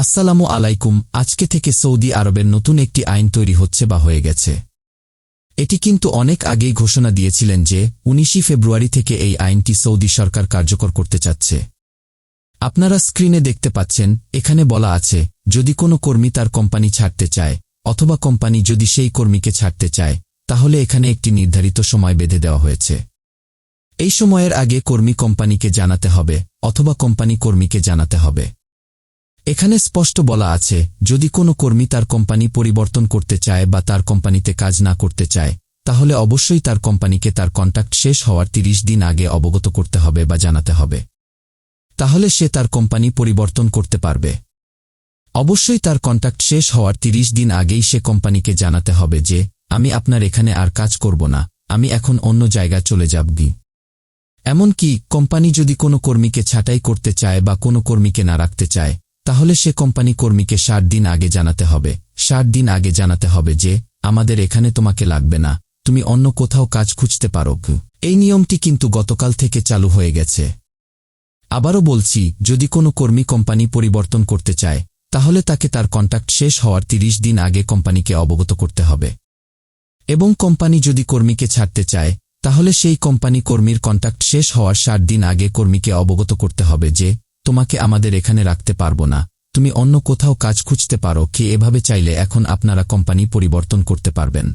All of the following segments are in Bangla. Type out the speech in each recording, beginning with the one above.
আসসালামু আলাইকুম, আজকে থেকে সৌদি আরবের নতুন একটি আইন তৈরি হচ্ছে বা হয়ে গেছে। এটি কিন্তু অনেক আগেই ঘোষণা দিয়েছিলেন যে উনিশে ফেব্রুয়ারি থেকে এই আইনটি সৌদি সরকার কার্যকর করতে চাচ্ছে। আপনারা স্ক্রিনে দেখতে পাচ্ছেন, এখানে বলা আছে, যদি কোনো কর্মী তার কোম্পানি ছাড়তে চায়, অথবা কোম্পানি যদি সেই কর্মীকে ছাড়তে চায়, তাহলে এখানে একটি নির্ধারিত সময় বেঁধে দেওয়া হয়েছে। এই সময়ের আগে কর্মী কোম্পানিকে জানাতে হবে, অথবা কোম্পানি কর্মীকে জানাতে হবে। এখানে স্পষ্ট বলা আছে, যদি কোনো কর্মী তার কোম্পানি পরিবর্তন করতে চায় বা তার কোম্পানিতে কাজ না করতে চায়, তাহলে অবশ্যই তার কোম্পানিকে তার কন্ট্যাক্ট শেষ হওয়ার ৩০ দিন আগে অবগত করতে হবে বা জানাতে হবে। তাহলে সে তার কোম্পানি পরিবর্তন করতে পারবে। অবশ্যই তার কন্ট্যাক্ট শেষ হওয়ার ৩০ দিন আগেই সে কোম্পানিকে জানাতে হবে যে, আমি আপনার এখানে আর কাজ করব না, আমি এখন অন্য জায়গায় চলে যাবগি এমনকি কোম্পানি যদি কোনো কর্মীকে ছাঁটাই করতে চায় বা কোনো কর্মীকে না রাখতে চায় তাহলে সে কোম্পানি কর্মীকে ষাট দিন আগে জানাতে হবে। ষাট দিন আগে জানাতে হবে যে, আমাদের এখানে তোমাকে লাগবে না। তুমি অন্য কোথাও কাজ খুঁজতে পারো। এই নিয়মটি কিন্তু গতকাল থেকে চালু হয়ে গেছে। আবারও বলছি, যদি কোনো কর্মী কোম্পানি পরিবর্তন করতে চায়, তাহলে তাকে তার কন্ট্যাক্ট শেষ হওয়ার ৩০ দিন আগে কোম্পানিকে অবগত করতে হবে। এবং কোম্পানি যদি কর্মীকে ছাড়তে চায়, তাহলে সেই কোম্পানি কর্মীর কন্ট্যাক্ট শেষ হওয়ার ষাট দিন আগে কর্মীকে অবগত করতে হবে যে তোমাকে আমাদের এখানে রাখতে পারব না। তুমি অন্য কোথাও কাজ খুঁজতে পারো কি এভাবে চাইলে এখন আপনারা কোম্পানি পরিবর্তন করতে পারবেন।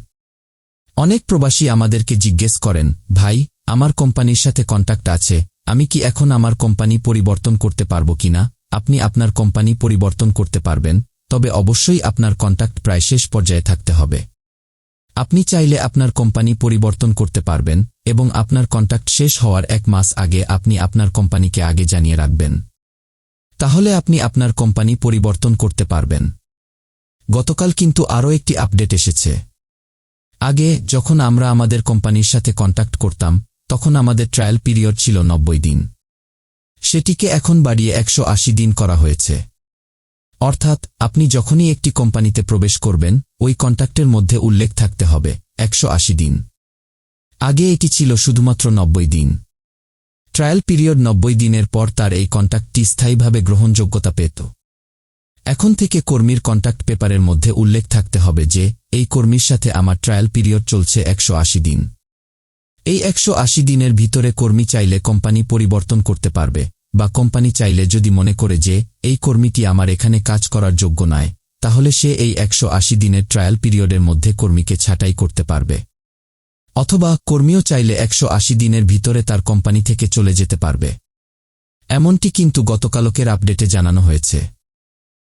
অনেক প্রবাসী আমাদেরকে জিজ্ঞেস করেন, ভাই, আমার কোম্পানির সাথে কন্ট্যাক্ট আছে, আমি কি এখন আমার কোম্পানি পরিবর্তন করতে পারব কিনা আপনি আপনার কোম্পানি পরিবর্তন করতে পারবেন, তবে অবশ্যই আপনার কন্ট্যাক্ট প্রায় শেষ পর্যায়ে থাকতে হবে। আপনি চাইলে আপনার কোম্পানি পরিবর্তন করতে পারবেন এবং আপনার কন্ট্যাক্ট শেষ হওয়ার এক মাস আগে আপনি আপনার কোম্পানিকে আগে জানিয়ে রাখবেন। তাহলে আপনি আপনার কোম্পানি পরিবর্তন করতে পারবেন। গতকাল কিন্তু আরও একটি আপডেট এসেছে। আগে যখন আমরা আমাদের কোম্পানির সাথে কন্ট্যাক্ট করতাম, তখন আমাদের ট্রায়াল পিরিয়ড ছিল নব্বই দিন। সেটিকে এখন বাড়িয়ে একশো আশি দিন করা হয়েছে। অর্থাৎ আপনি যখনই একটি কোম্পানিতে প্রবেশ করবেন, ওই কন্ট্যাক্টের মধ্যে উল্লেখ থাকতে হবে, একশো আশি দিন। আগে এটি ছিল শুধুমাত্র নব্বই দিন। ট্রায়াল পিরিয়ড নব্বই দিনের পর তার এই কন্ট্যাক্টটি স্থায়ীভাবে গ্রহণযোগ্যতা পেত। এখন থেকে কর্মীর কন্ট্যাক্ট পেপারের মধ্যে উল্লেখ থাকতে হবে যে, এই কর্মীর সাথে আমার ট্রায়াল পিরিয়ড চলছে একশো আশি দিন। এই একশ আশি দিনের ভিতরে কর্মী চাইলে কোম্পানি পরিবর্তন করতে পারবে, বা কোম্পানি চাইলে যদি মনে করে যে, এই কর্মীটি আমার এখানে কাজ করার যোগ্য নয়, তাহলে সে এই একশো আশি দিনের ট্রায়াল পিরিয়ডের মধ্যে কর্মীকে ছাঁটাই করতে পারবে। অথবা কর্মীও চাইলে একশ আশি দিনের ভিতরে তার কোম্পানি থেকে চলে যেতে পারবে। এমনটি কিন্তু গতকালকের আপডেটে জানানো হয়েছে।